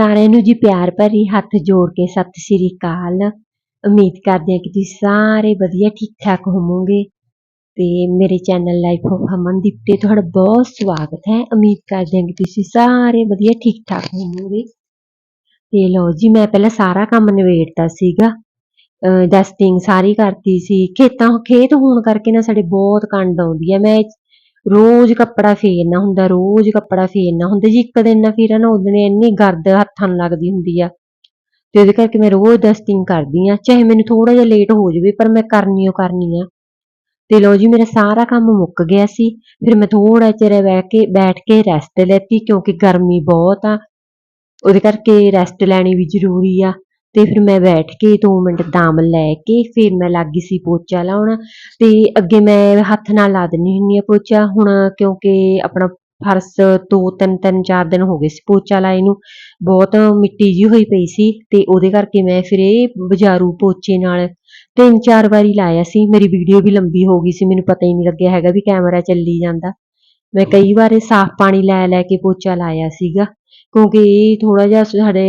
ਸਾਰਿਆਂ ਨੂੰ ਜੀ ਪਿਆਰ ਭਰੀ ਹੱਥ ਜੋੜ ਕੇ ਸਤਿ ਸ੍ਰੀ ਅਕਾਲ। ਉਮੀਦ ਕਰਦੇ ਹਾਂ ਕਿ ਤੁਸੀਂ ਸਾਰੇ ਵਧੀਆ ਠੀਕ ਠਾਕ ਹੋਵੋਗੇ। ਤੇ ਮੇਰੇ ਚੈਨਲ ਲਾਈਫ ਆਫ ਅਮਨਦੀਪ ਤੇ ਤੁਹਾਡਾ ਬਹੁਤ ਸਵਾਗਤ ਹੈ। ਉਮੀਦ ਕਰਦੇ ਹਾਂ ਕਿ ਤੁਸੀਂ ਸਾਰੇ ਵਧੀਆ ਠੀਕ ਠਾਕ ਹੋਵੋਗੇ। ਤੇ ਲਓ ਜੀ, ਮੈਂ ਪਹਿਲਾਂ ਸਾਰਾ ਕੰਮ ਨਿਬੇੜਤਾ ਸੀਗਾ। ਡਸਟਿੰਗ ਸਾਰੀ ਕਰਤੀ ਸੀ। ਖੇਤਾਂ, ਖੇਤ ਹੋਣ ਕਰਕੇ ਨਾ ਸਾਡੇ ਬਹੁਤ ਕੰਡ ਆਉਂਦੀ ਹੈ। ਮੈਂ ਰੋਜ਼ ਕੱਪੜਾ ਫੇਰਨਾ ਹੁੰਦਾ, ਰੋਜ਼ ਕੱਪੜਾ ਫੇਰਨਾ ਹੁੰਦਾ। ਜੀ ਇੱਕ ਦਿਨ ਨਾ ਫੇਰਾਂ ਨਾ ਉਹਦਨੇ ਇੰਨੀ ਗਰਦ ਹੱਥਾਂ ਨੂੰ ਲੱਗਦੀ ਹੁੰਦੀ ਆ। ਤੇ ਉਹਦੇ ਕਰਕੇ ਮੈਂ ਰੋਜ਼ ਡਸਟਿੰਗ ਕਰਦੀ ਆ, ਚਾਹੇ ਮੈਨੂੰ ਥੋੜਾ ਜਿਹਾ ਲੇਟ ਹੋ ਜਾਵੇ, ਪਰ ਮੈਂ ਕਰਨੀ ਓ ਕਰਨੀ ਆ। ਤੇ ਲਓ ਜੀ, ਮੇਰਾ ਸਾਰਾ ਕੰਮ ਮੁੱਕ ਗਿਆ ਸੀ। ਫਿਰ ਮੈਂ ਥੋੜਾ ਚਿਰ ਬਹਿ ਕੇ, ਬੈਠ ਕੇ ਰੈਸਟ ਲੈਤੀ ਕਿਉਂਕਿ ਗਰਮੀ ਬਹੁਤ ਆ। ਉਹਦੇ ਕਰਕੇ ਰੈਸਟ ਲੈਣੀ ਵੀ ਜ਼ਰੂਰੀ ਆ। ਤੇ ਫਿਰ ਮੈਂ ਬੈਠ ਕੇ 2 ਮਿੰਟ ਦਾਮ ਲੈ ਕੇ ਫਿਰ ਮੈਂ ਲੱਗੀ ਸੀ ਪੋਚਾ ਲਾਉਣ ਤੇ ਅੱਗੇ ਮੈਂ ਹੱਥ ਨਾਲ ਲਾ ਦਿੰਦੀ ਹੁੰਦੀ ਆ ਪੋਚਾ। ਹੁਣ ਕਿਉਂਕਿ ਆਪਣਾ ਫਰਸ਼ ਦੋ, ਤਿੰਨ ਤਿੰਨ, ਚਾਰ ਦਿਨ ਹੋ ਗਏ ਸੀ ਪੋਚਾ ਲਾਏ ਨੂੰ। ਬਹੁਤ ਮਿੱਟੀ ਜੀ ਹੋਈ ਪਈ ਸੀ ਤੇ ਉਹਦੇ ਕਰਕੇ ਮੈਂ ਫਿਰ ਇਹ ਬਾਜ਼ਾਰੂ ਪੋਚੇ ਨਾਲ ਤਿੰਨ, ਚਾਰ ਵਾਰੀ ਲਾਇਆ ਸੀ। ਮੇਰੀ ਵੀਡੀਓ ਵੀ ਲੰਬੀ ਹੋ ਗਈ ਸੀ, ਮੈਨੂੰ ਪਤਾ ਹੀ ਨਹੀਂ ਲੱਗਿਆ ਹੈਗਾ ਵੀ ਕੈਮਰਾ ਚੱਲੀ ਜਾਂਦਾ। ਮੈਂ ਕਈ ਵਾਰ ਸਾਫ਼ ਪਾਣੀ ਲੈ ਲੈ ਕੇ ਪੋਚਾ ਲਾਇਆ ਸੀਗਾ। ਕਿਉਂਕਿ ਇਹ ਥੋੜਾ ਜਿਹਾ ਸਾਡੇ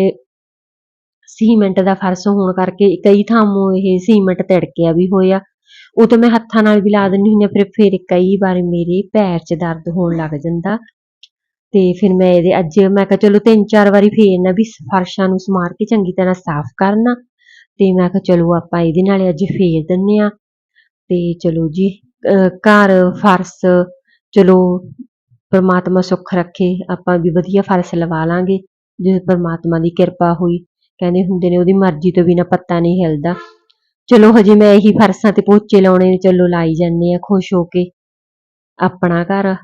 ਸੀਮੈਂਟ ਦਾ ਫਰਸ਼ ਹੋਣ ਕਰਕੇ ਕਈ ਥਾਂੋਂ ਇਹ ਸੀਮੈਂਟ ਤਿੜਕਿਆ ਵੀ ਹੋਇਆ। ਉਹ ਤਾਂ ਮੈਂ ਹੱਥਾਂ ਨਾਲ ਵੀ ਲਾ ਦਿੰਦੀ ਹੁੰਦੀ ਹਾਂ, ਫਿਰ ਫਿਰ ਕਈ ਵਾਰ ਮੇਰੇ ਪੈਰ 'ਚ ਦਰਦ ਹੋਣ ਲੱਗ ਜਾਂਦਾ। ਤੇ ਫਿਰ ਮੈਂ ਇਹਦੇ ਅੱਜ ਮੈਂ ਕਿਹਾ ਚਲੋ ਤਿੰਨ ਚਾਰ ਵਾਰੀ ਫੇਰ ਨਾ ਵੀ ਫਰਸ਼ਾਂ ਨੂੰ ਸਮਾਰ ਕੇ ਚੰਗੀ ਤਰ੍ਹਾਂ ਸਾਫ਼ ਕਰਨਾ। ਤੇ ਮੈਂ ਕਿਹਾ ਚਲੋ ਆਪਾਂ ਇਹਦੇ ਨਾਲ ਅੱਜ ਫੇਰ ਦਿੰਨੇ ਆ ਤੇ ਚਲੋ ਜੀ, ਅਹ ਘਰ ਫਰਸ਼ ਚਲੋ ਪਰਮਾਤਮਾ ਸੁੱਖ ਰੱਖੇ, ਆਪਾਂ ਵੀ ਵਧੀਆ ਫਰਸ਼ ਲਵਾ ਲਾਂਗੇ। ਜੇ ਪਰਮਾਤਮਾ ਦੀ ਕਿਰਪਾ ਹੋਈ ਕਹਿੰਦੇ ਹੁੰਦੇ ਨੇ, ਉਹਦੀ ਮਰਜ਼ੀ ਤੋਂ ਬਿਨਾ ਪੱਤਾ ਨਹੀਂ ਹਿਲਦਾ। ਚਲੋ ਹਜੇ ਮੈਂ ਇਹੀ ਫਰਸਾਂ ਤੇ ਪੋਚੇ ਲਾਉਣੇ ਨੇ, ਚਲੋ ਲਾਈ ਜਾਂਦੇ ਆ, ਖੁਸ਼ ਹੋ ਕੇ ਆਪਣਾ ਘਰ।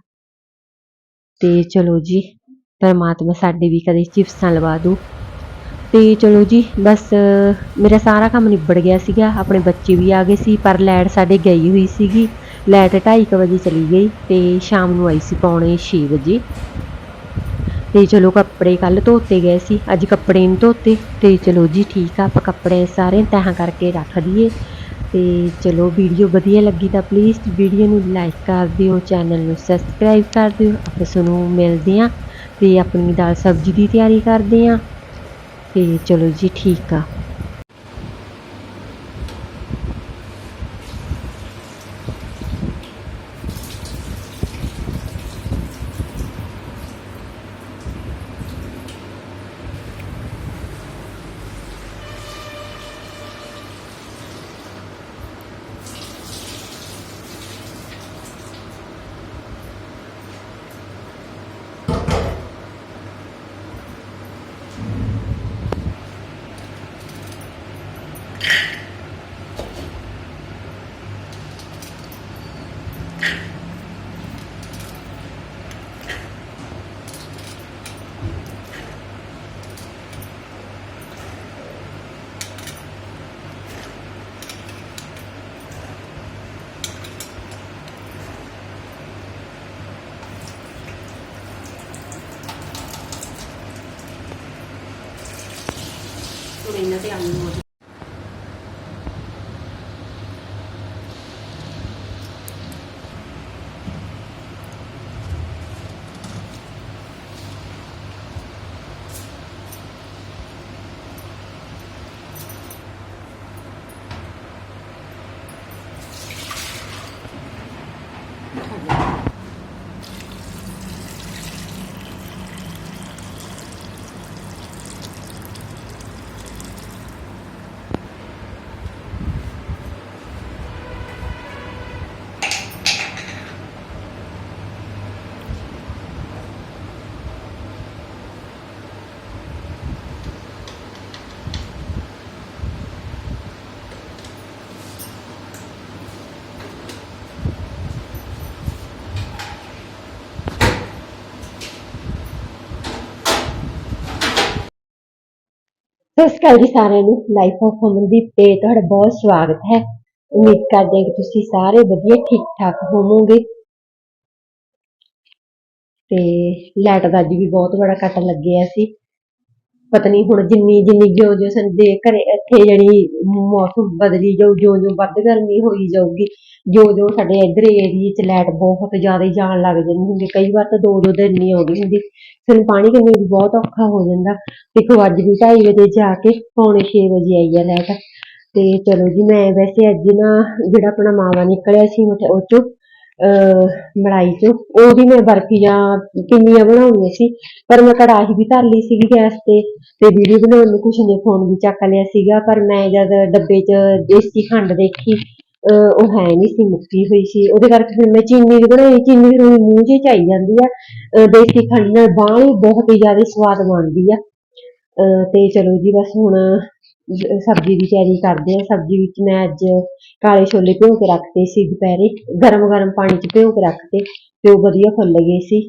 ਤੇ ਚਲੋ ਜੀ, ਪਰਮਾਤਮਾ ਸਾਡੇ ਵੀ ਕਦੇ ਚਿਪਸਾਂ ਲਵਾ ਦੂ। ਤੇ ਚਲੋ ਜੀ, ਬਸ ਮੇਰਾ ਸਾਰਾ ਕੰਮ ਨਿਬੜ ਗਿਆ ਸੀਗਾ, ਆਪਣੇ ਬੱਚੇ ਵੀ ਆ ਗਏ ਸੀ, ਪਰ ਲੈਟ ਸਾਡੇ ਗਈ ਹੋਈ ਸੀਗੀ। ਲਾਈਟ 2:30 ਵਜੇ ਚਲੀ ਗਈ ਤੇ ਸ਼ਾਮ ਨੂੰ ਆਈ ਸੀ ਪੌਣੇ 6 ਵਜੇ। ਤੇ ਚਲੋ ਕੱਪੜੇ ਕੱਲ ਧੋਤੇ ਗਏ ਸੀ, ਅੱਜ ਕੱਪੜੇ ਨਹੀਂ ਧੋਤੇ, ਤੇ ਚਲੋ ਜੀ ਠੀਕ ਆ, ਆਪਾਂ ਕੱਪੜੇ ਸਾਰੇ ਤਹਾਂ ਕਰਕੇ ਰੱਖ ਦਈਏ। ਤੇ ਚਲੋ ਵੀਡੀਓ ਵਧੀਆ ਲੱਗੀ ਤਾਂ ਪਲੀਜ਼ ਵੀਡੀਓ ਨੂੰ ਲਾਈਕ ਕਰ ਦਿਓ ਚੈਨਲ ਨੂੰ ਸਬਸਕ੍ਰਾਈਬ ਕਰ ਦਿਓ। ਆਪਾਂ ਤੁਹਾਨੂੰ ਮਿਲਦੇ ਆਂ ਤੇ ਆਪਣੀ ਦਾਲ ਸਬਜ਼ੀ ਦੀ ਤਿਆਰੀ ਕਰਦੇ ਆਂ ਤੇ ਚਲੋ ਜੀ ਠੀਕ ਆ। ਹੁਣ ਇਹਨਾਂ ਤੇ ਆਲੂ ਸਤਿ ਸ਼੍ਰੀ ਅਕਾਲ ਜੀ ਸਾਰਿਆਂ ਨੂੰ। ਲਾਈਫ ਆਫ ਅਮਨਦੀਪ ਤੇ ਤੁਹਾਡਾ ਬਹੁਤ ਸਵਾਗਤ ਹੈ। ਉਮੀਦ ਕਰਦੇ ਹਾਂ ਕਿ ਤੁਸੀਂ ਸਾਰੇ ਵਧੀਆ ਠੀਕ ਠਾਕ ਹੋਵੋਗੇ। ਤੇ ਲਾਈਟ ਦਾ ਅੱਜ ਵੀ ਬਹੁਤ ਬੜਾ ਕੱਟ ਲੱਗਿਆ ਸੀ। ਪਤਾ ਹੁਣ ਜਿੰਨੀ ਜਿੰਨੀ ਜਿਉਂ ਜਿਉਂ ਸੰਦੇ ਘਰੇ ਇੱਥੇ ਜਿਹੜੀ ਮੌਸਮ ਬਦਲੀ ਜਾਊ, ਜਿਉਂ ਜਿਉਂ ਵੱਧ ਗਰਮੀ ਹੋਈ ਜਾਊਗੀ, ਜਿਉਂ ਜਿਉਂ ਸਾਡੇ ਇੱਧਰ ਏਰੀਏ 'ਚ ਲਾਈਟ ਬਹੁਤ ਜ਼ਿਆਦਾ ਜਾਣ ਲੱਗ ਜਾਂਦੀ ਹੁੰਦੀ ਕਈ ਵਾਰ ਤਾਂ ਦੋ ਦੋ ਦਿਨ ਨਹੀਂ ਆਉਂਦੀ ਹੁੰਦੀ। ਫਿਰ ਪਾਣੀ ਕਿੰਨੇ ਵੀ ਬਹੁਤ ਔਖਾ ਹੋ ਜਾਂਦਾ। ਦੇਖੋ ਅੱਜ ਵੀ ਢਾਈ ਵਜੇ ਜਾ ਕੇ ਪੌਣੇ 6 ਵਜੇ ਆਈ ਆ ਲਾਈਟ ਤੇ ਚਲੋ ਜੀ, ਮੈਂ ਵੈਸੇ ਅੱਜ ਨਾ ਜਿਹੜਾ ਆਪਣਾ ਮਾਵਾ ਨਿਕਲਿਆ ਸੀ ਉਹ ਚੋਂ ਅਹ ਮਲਾਈ ਉਹਦੀ ਮੈਂ ਬਰਫੀਆਂ ਕਿੰਨੀਆਂ ਬਣਾਉਣੀਆਂ ਸੀ। ਪਰ ਮੈਂ ਕੜਾਹੀ ਵੀ ਧਰ ਲਈ ਸੀਗੀ ਗੈਸ ਤੇ ਤੇ ਵੀਡੀਓ ਬਣਾਉਣ ਨੂੰ ਕੁਛ ਨੇ ਫੋਨ ਵੀ ਚੱਕ ਲਿਆ ਸੀਗਾ। ਪਰ ਮੈਂ ਜਦ ਡੱਬੇ 'ਚ ਦੇਸੀ ਖੰਡ ਦੇਖੀ, ਅਹ ਉਹ ਹੈ ਨਹੀਂ ਸੀ, ਮੁੱਕੀ ਹੋਈ ਸੀ। ਉਹਦੇ ਕਰਕੇ ਫਿਰ ਮੈਂ ਚੀਨੀ ਵੀ ਬਣਾਈ। ਚੀਨੀ ਫਿਰ ਮੂੰਹ 'ਚ ਚਾਈ ਜਾਂਦੀ ਆ। ਦੇਸੀ ਖੰਡ ਨਾਲ ਬਾਹਲੀ ਬਹੁਤ ਹੀ ਜ਼ਿਆਦਾ ਸਵਾਦ ਬਣਦੀ ਆ। ਤੇ ਚਲੋ ਜੀ, ਬਸ ਹੁਣ ਸਬਜ਼ੀ ਦੀ ਤਿਆਰੀ ਕਰਦੇ ਆ। ਸਬਜ਼ੀ ਵਿੱਚ ਮੈਂ ਅੱਜ ਕਾਲੇ ਛੋਲੇ ਭਿਓ ਕੇ ਰੱਖਤੇ ਸੀ ਦੁਪਹਿਰੇ। ਗਰਮ ਗਰਮ ਪਾਣੀ 'ਚ ਭਿਓ ਕੇ ਰੱਖਤੇ। ਤੇ ਉਹ ਵਧੀਆ ਫੁੱਲ ਗਏ ਸੀ।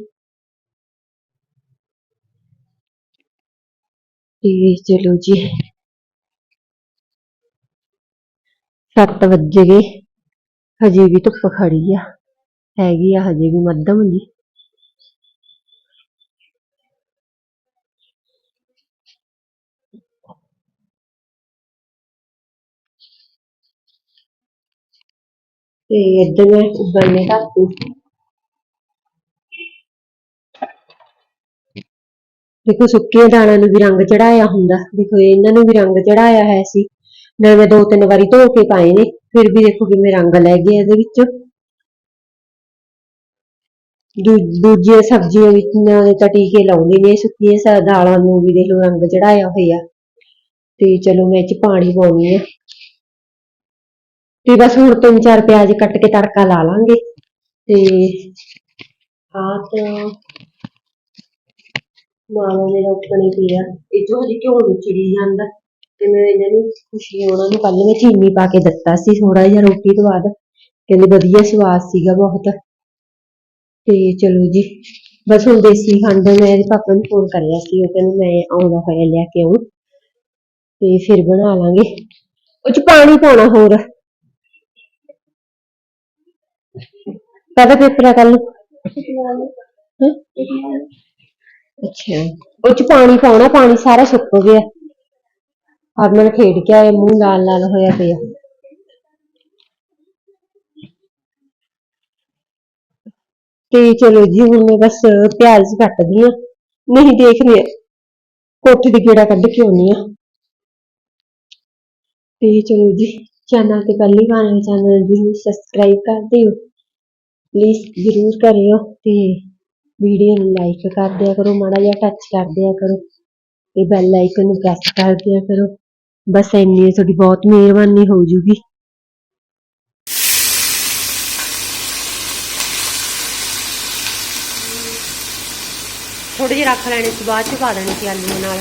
ਤੇ ਚਲੋ ਜੀ। 7 ਵੱਜ ਗਏ। ਹਜੇ ਵੀ ਧੁੱਪ ਖੜੀ ਆ। ਹੈਗੀ ਆ ਹਜੇ ਵੀ ਮੱਧਮ ਜੀ। ਤੇ ਇੱਧਰ ਮੈਂ ਉਬਲਨੇ ਧਰਤੀ ਦੇਖੋ ਸੁੱਕੀਆਂ ਦਾਲਾਂ ਨੂੰ ਵੀ ਰੰਗ ਚੜਾਇਆ ਹੁੰਦਾ। ਦੇਖੋ ਇਹਨਾਂ ਨੂੰ ਵੀ ਰੰਗ ਚੜਾਇਆ ਹੈ ਸੀ। ਨਾਲ ਮੈਂ ਦੋ ਤਿੰਨ ਵਾਰੀ ਧੋ ਕੇ ਪਾਏ ਨੇ, ਫਿਰ ਵੀ ਦੇਖੋ ਕਿਵੇਂ ਰੰਗ ਲੈ ਗਿਆ ਇਹਦੇ ਵਿੱਚ। ਦੂ- ਦੂਜੀਆਂ ਸਬਜ਼ੀਆਂ ਵਿੱਚ ਨਾਲੇ ਤਾਂ ਟੀਕੇ ਲਾਉਂਦੇ ਨੇ, ਸੁੱਕੀਆਂ ਸਾ, ਦਾਲਾਂ ਨੂੰ ਵੀ ਦੇਖ ਲਓ ਰੰਗ ਚੜਾਇਆ ਹੋਇਆ। ਤੇ ਚਲੋ ਮੈਂ ਇਹ ਚ ਪਾਣੀ ਪਾਉਣੀ ਆ ਤੇ ਬਸ ਹੁਣ ਤਿੰਨ ਚਾਰ ਪਿਆਜ਼ ਕੱਟ ਕੇ ਤੜਕਾ ਲਾ ਲਾਂਗੇ। ਤੇ ਆਹ ਤਾਂ ਮਾਵਾ ਮੇਰਾ ਉੱਪਣੇ ਪਿਆ। ਇਹ ਹਜੇ ਘਿਓ ਨੂੰ ਚਿੜੀ ਜਾਂਦਾ। ਤੇ ਮੈਂ ਇਹਨਾਂ ਨੂੰ ਖੁਸ਼ੀ ਉਹਨਾਂ ਨੂੰ ਕੱਲ ਮੈਂ ਚੀਨੀ ਪਾ ਕੇ ਦਿੱਤਾ ਸੀ ਥੋੜਾ ਜਿਹਾ ਰੋਟੀ ਤੋਂ ਬਾਅਦ। ਕਹਿੰਦੇ ਵਧੀਆ ਸਵਾਦ ਸੀਗਾ ਬਹੁਤ। ਤੇ ਚਲੋ ਜੀ, ਬਸ ਹੁਣ ਦੇਸੀ ਖੰਡ ਮੈਂ ਇਹਦੇ ਪਾਪਾ ਨੂੰ ਫੋਨ ਕਰਿਆ ਸੀ। ਉਹ ਕਹਿੰਦੇ ਮੈਂ ਆਉਂਦਾ ਹੋਇਆ ਲੈ ਕੇ ਆਉਂ ਤੇ ਫਿਰ ਬਣਾ ਲਾਂਗੇ। ਉਹ ਚ ਪਾਣੀ ਪਾਉਣਾ ਹੋਰ। ਕਦਾ ਪੇਪਰ ਆ ਕੱਲ ਅੱਛਾ। ਉਹ ਚ ਪਾਣੀ ਪਾਉਣਾ ਪਾਣੀ ਸਾਰਾ ਸੁੱਕ ਗਿਆ। ਹਰਮਨ ਖੇਡ ਕੇ ਆਇਆ ਮੂੰਹ ਲਾਲ ਲਾਲ ਹੋਇਆ ਪਿਆ। ਤੇ ਚਲੋ ਜੀ ਹੁਣ ਮੈਂ ਬਸ ਪਿਆਜ਼ ਕੱਟਦੀ ਆ ਨਹੀਂ ਦੇਖਦੇ ਆ। ਕੋਠੇ ਦੀ ਗੇੜਾ ਕੱਢ ਕੇ ਆਉਣੀ ਆ ਤੇ ਚਲੋ ਜੀ ਚੈਨਲ ਤੇ ਪਹਿਲੀ ਵਾਰ ਚੈਨਲ ਨੂੰ ਸਬਸਕ੍ਰਾਈਬ ਕਰ ਦਿਓ। ਪਲੀਜ਼ ਜ਼ਰੂਰ ਕਰਿਓ ਤੇ ਵੀਡੀਓ ਨੂੰ ਲਾਈਕ ਕਰ ਦਿਆ ਕਰੋ, ਮਾੜਾ ਜਿਹਾ ਟੱਚ ਕਰ ਦਿਆ ਕਰੋ ਤੇ ਬੈਲ ਆਈਕਨ ਨੂੰ ਪ੍ਰੈਸ ਕਰ ਦਿਆ ਕਰੋ। ਬਸ ਇੰਨੀ ਤੁਹਾਡੀ ਬਹੁਤ ਮਿਹਰਬਾਨੀ ਹੋ ਜੂਗੀ। ਥੋੜੇ ਜਿਹੇ ਰੱਖ ਲੈਣੇ ਸੀ, ਬਾਅਦ ਚ ਪਾ ਦੇਣੀ ਸੀ ਆਲੂਆਂ ਨਾਲ।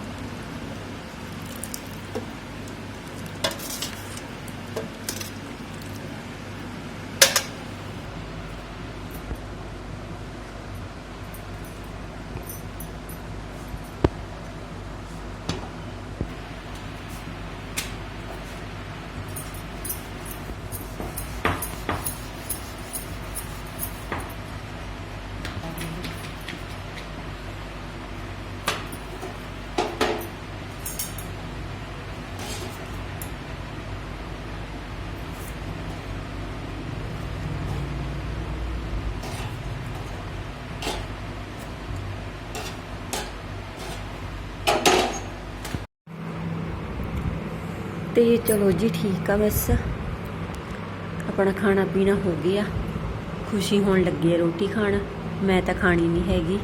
ਤੇ ਚਲੋ ਜੀ ਠੀਕ ਆ ਬਸ। ਆਪਣਾ ਖਾਣਾ ਪੀਣਾ ਹੋ ਗਿਆ। ਖੁਸ਼ੀ ਹੋਣ ਲੱਗੀ ਹੈ ਰੋਟੀ ਖਾਣ। ਮੈਂ ਤਾਂ ਖਾਣੀ ਨਹੀਂ ਹੈਗੀ।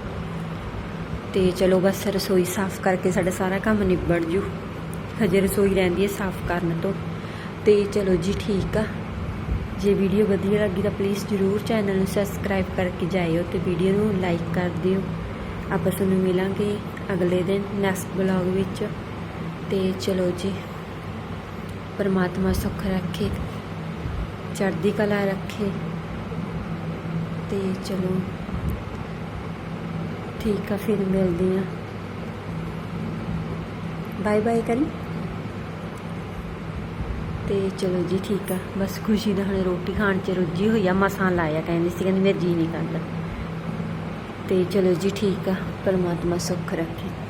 ਤੇ ਚਲੋ ਬਸ ਰਸੋਈ ਸਾਫ਼ ਕਰਕੇ ਸਾਡਾ ਸਾਰਾ ਕੰਮ ਨਿਬੜ ਜੂ। ਹਜੇ ਰਸੋਈ ਰਹਿੰਦੀ ਹੈ ਸਾਫ਼ ਕਰਨ ਤੋਂ। ਤੇ ਚਲੋ ਜੀ ਠੀਕ ਆ। ਜੇ ਵੀਡੀਓ ਵਧੀਆ ਲੱਗੀ ਤਾਂ ਪਲੀਜ਼ ਜਰੂਰ ਚੈਨਲ ਨੂੰ ਸਬਸਕ੍ਰਾਈਬ ਕਰਕੇ ਜਾਇਓ ਤੇ ਵੀਡੀਓ ਨੂੰ ਲਾਈਕ ਕਰ ਦਿਓ। ਆਪਾਂ ਤੁਹਾਨੂੰ ਮਿਲਾਂਗੇ ਅਗਲੇ ਦਿਨ ਨੈਕਸਟ ਬਲੌਗ ਵਿੱਚ। ਤੇ ਚਲੋ ਜੀ। ਪਰਮਾਤਮਾ ਸੁੱਖ ਰੱਖੇ, ਚੜ੍ਹਦੀ ਕਲਾ ਰੱਖੇ। ਤੇ ਚਲੋ, ਠੀਕ ਆ, ਫਿਰ ਮਿਲਦੇ ਆ। ਬਾਏ ਬਾਏ ਕਰੀ। ਤੇ ਚਲੋ ਜੀ, ਠੀਕ ਆ। ਬਸ ਖੁਸ਼ੀ ਦਾ ਹੁਣ ਰੋਟੀ ਖਾਣ ਚ ਰੁੱਝੀ ਹੋਈ ਆ, ਮਸਾਂ ਲਾਇਆ ਕਹਿੰਦੀ ਸੀ, ਕਹਿੰਦੀ ਮੇਰਾ ਜੀ ਨਹੀਂ ਕਰਦਾ। ਤੇ ਚਲੋ ਜੀ, ਠੀਕ ਆ, ਪਰਮਾਤਮਾ ਸੁੱਖ ਰੱਖੇ।